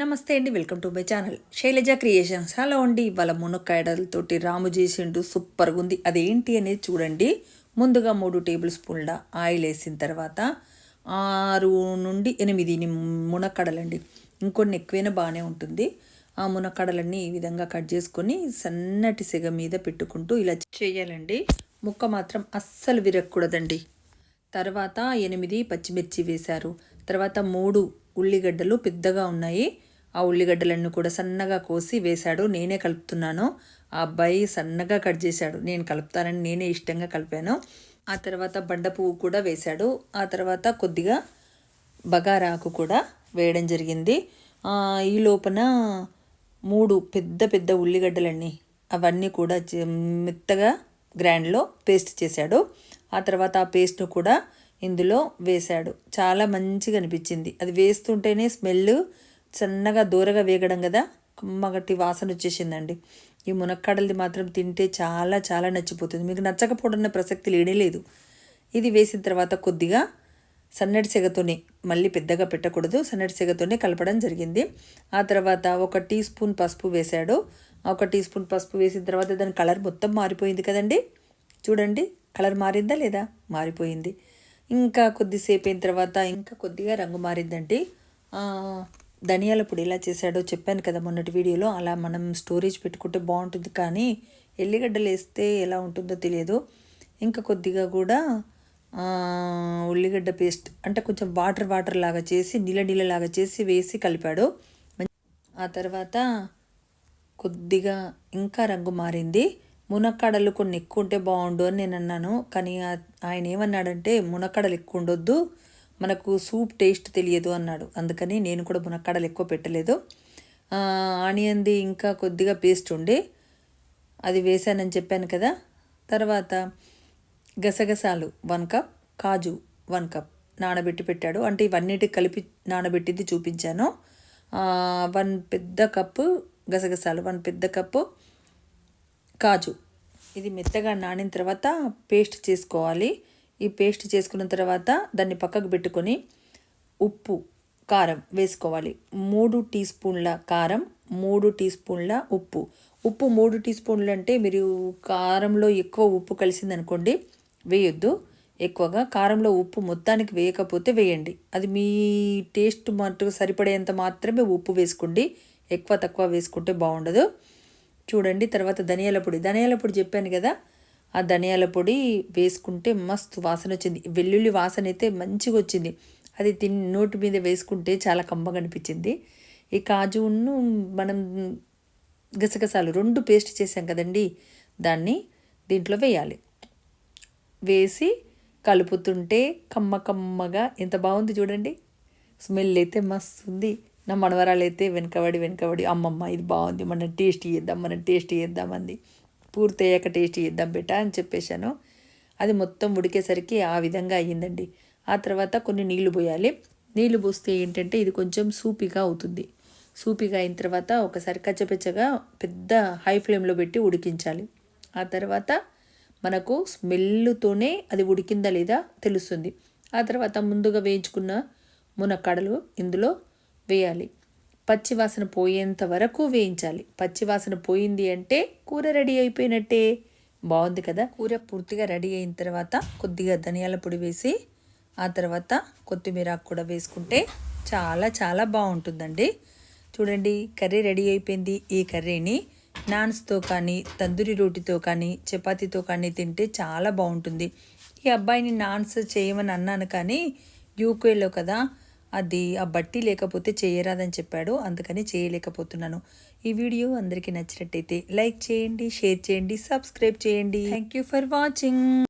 నమస్తే అండి welcome to my channel. Sailaja creations. Hello అండి ఇవాళ మునక్కాయడలతోటి రాము చేసిండు సూపర్గా ఉంది. అదేంటి అనేది చూడండి. ముందుగా మూడు టేబుల్ స్పూన్ల ఆయిల్ వేసిన తర్వాత ఆరు నుండి ఎనిమిది మునక్కడలండి. ఇంకొన్ని ఎక్కువైనా బాగానే ఉంటుంది. ఆ మునక్కడలన్నీ ఈ విధంగా కట్ చేసుకొని సన్నటి సెగ మీద పెట్టుకుంటూ ఇలా చేయాలండి. ముక్క మాత్రం అస్సలు విరగకూడదండి. తర్వాత ఎనిమిది పచ్చిమిర్చి వేశారు. తర్వాత మూడు ఉల్లిగడ్డలు పెద్దగా ఉన్నాయి. ఆ ఉల్లిగడ్డలన్నీ కూడా సన్నగా కోసి వేశాడు. నేనే కలుపుతున్నాను. ఆ అబ్బాయి సన్నగా కట్ చేశాడు. నేను కలుపుతానని నేనే ఇష్టంగా కలిపాను. ఆ తర్వాత బండ పువ్వు కూడా వేశాడు. ఆ తర్వాత కొద్దిగా బగారాకు కూడా వేయడం జరిగింది. ఈ లోపల మూడు పెద్ద పెద్ద ఉల్లిగడ్డలన్నీ అవన్నీ కూడా మెత్తగా గ్రైండ్లో పేస్ట్ చేశాడు. ఆ తర్వాత ఆ పేస్ట్ను కూడా ఇందులో వేశాడు. చాలా మంచిగా అనిపించింది. అది వేస్తుంటేనే స్మెల్ సన్నగా దూరగా వేగడం కదా? కమ్మగట్టి వాసన వచ్చేసిందండి. ఈ మునక్కాడలది మాత్రం తింటే చాలా చాలా నచ్చిపోతుంది. మీకు నచ్చకపోవడం ప్రసక్తి లేనే లేదు. ఇది వేసిన తర్వాత కొద్దిగా సన్నటి సెగతోనే మళ్ళీ పెద్దగా పెట్టకూడదు. సన్నటి సెగతోనే కలపడం జరిగింది. ఆ తర్వాత ఒక టీ స్పూన్ పసుపు వేశాడు. ఒక టీ స్పూన్ పసుపు వేసిన తర్వాత దాని కలర్ మొత్తం మారిపోయింది కదండి? చూడండి కలర్ మారిందా లేదా? మారిపోయింది. ఇంకా కొద్దిసేపు అయిన తర్వాత ఇంకా కొద్దిగా రంగు మారిందండి. ధనియాల పొడి ఎలా చేశాడో చెప్పాను కదా మొన్నటి వీడియోలో. అలా మనం స్టోరేజ్ పెట్టుకుంటే బాగుంటుంది కానీ ఎల్లిగడ్డలు వేస్తే ఎలా ఉంటుందో తెలియదు. ఇంకా కొద్దిగా కూడా ఉల్లిగడ్డ పేస్ట్ అంటే కొంచెం వాటర్ వాటర్ లాగా చేసి నీళ్ళ నీళ్ళ లాగా చేసి వేసి కలిపాడు. ఆ తర్వాత కొద్దిగా ఇంకా రంగు మారింది. మునక్కాడలు కొన్ని ఎక్కువ ఉంటే బాగుండు అని నేను అన్నాను. కానీ ఆయన ఏమన్నాడంటే మునక్కాడలు ఎక్కువ ఉండొద్దు. మనకు సూప్ టేస్ట్ తెలియదు అన్నాడు. అందుకని నేను కూడా మునక్కాడలు ఎక్కువ పెట్టలేదు. ఆనియన్ది ఇంకా కొద్దిగా పేస్ట్ ఉండి. అది వేసానని చెప్పాను కదా. తర్వాత గసగసాలు వన్ కప్ కాజు వన్ కప్ నానబెట్టి పెట్టాడు. అంటే ఇవన్నిటికి కలిపి నానబెట్టింది చూపించాను. వన్ పెద్ద కప్పు గసగసాలు వన్ పెద్ద కప్పు కాజు. ఇది మెత్తగా నానిన తర్వాత పేస్ట్ చేసుకోవాలి. ఈ పేస్ట్ చేసుకున్న తర్వాత దాన్ని పక్కకు పెట్టుకొని ఉప్పు కారం వేసుకోవాలి. మూడు టీ స్పూన్ల కారం మూడు టీ స్పూన్ల ఉప్పు. ఉప్పు మూడు టీ స్పూన్లు అంటే మీరు కారంలో ఎక్కువ ఉప్పు కలిసిందనుకోండి వేయొద్దు. ఎక్కువగా కారంలో ఉప్పు మొత్తానికి వేయకపోతే వేయండి. అది మీ టేస్ట్ మటుకు సరిపడేంత మాత్రమే ఉప్పు వేసుకోండి. ఎక్కువ తక్కువ వేసుకుంటే బాగుండదు. చూడండి తర్వాత ధనియాల పొడి. ధనియాల పొడి చెప్పాను కదా ఆ ధనియాల పొడి వేసుకుంటే మస్తు వాసన వచ్చింది. వెల్లుల్లి వాసన అయితే మంచిగా వచ్చింది. అది తిని నోటి మీద వేసుకుంటే చాలా కమ్మగా అనిపించింది. ఈ కాజును మనం గసగసాలు రెండు పేస్ట్ చేసాం కదండి దాన్ని దీంట్లో వేయాలి. వేసి కలుపుతుంటే కమ్మ కమ్మగా ఎంత బాగుంది చూడండి. స్మెల్ అయితే మస్తు ఉంది. నా మనవరాలు అయితే వెనకబడి వెనకబడి అమ్మమ్మ ఇది బాగుంది మనం టేస్ట్ చేద్దాం మనం టేస్ట్ చేద్దామంది పూర్తి అయ్యాక టేస్ట్ చేద్దాం బెటా అని చెప్పేశాను. అది మొత్తం ఉడికేసరికి ఆ విధంగా అయ్యిందండి. ఆ తర్వాత కొన్ని నీళ్ళు పోయాలి. నీళ్ళు పోస్తే ఏంటంటే ఇది కొంచెం సూపిగా అవుతుంది. సూపిగా అయిన తర్వాత ఒకసారి కచ్చపెచ్చగా పెద్ద హై ఫ్లేమ్లో పెట్టి ఉడికించాలి. ఆ తర్వాత మనకు స్మెల్తోనే అది ఉడికిందా లేదా తెలుస్తుంది. ఆ తర్వాత ముందుగా వేయించుకున్న మునక్కడలు ఇందులో వేయాలి. పచ్చివాసన పోయేంత వరకు వేయించాలి. పచ్చివాసన పోయింది అంటే కూర రెడీ అయిపోయినట్టే. బాగుంది కదా? కూర పూర్తిగా రెడీ అయిన తర్వాత కొద్దిగా ధనియాల పొడి వేసి ఆ తర్వాత కొత్తిమీర కూడా వేసుకుంటే చాలా చాలా బాగుంటుందండి. చూడండి కర్రీ రెడీ అయిపోయింది. ఈ కర్రీని నాన్స్తో కానీ తందూరి రోటితో కానీ చపాతీతో కానీ తింటే చాలా బాగుంటుంది. ఈ అబ్బాయిని నాన్స్ చేయమని అన్నాను కానీ యూకేలో కదా అది ఆ బట్టి లేకపోతే చేయరాదని చెప్పాడు. అందుకని చేయలేకపోతున్నాను. ఈ వీడియో అందరికీ నచ్చినట్టయితే లైక్ చేయండి షేర్ చేయండి సబ్స్క్రైబ్ చేయండి. Thank you for watching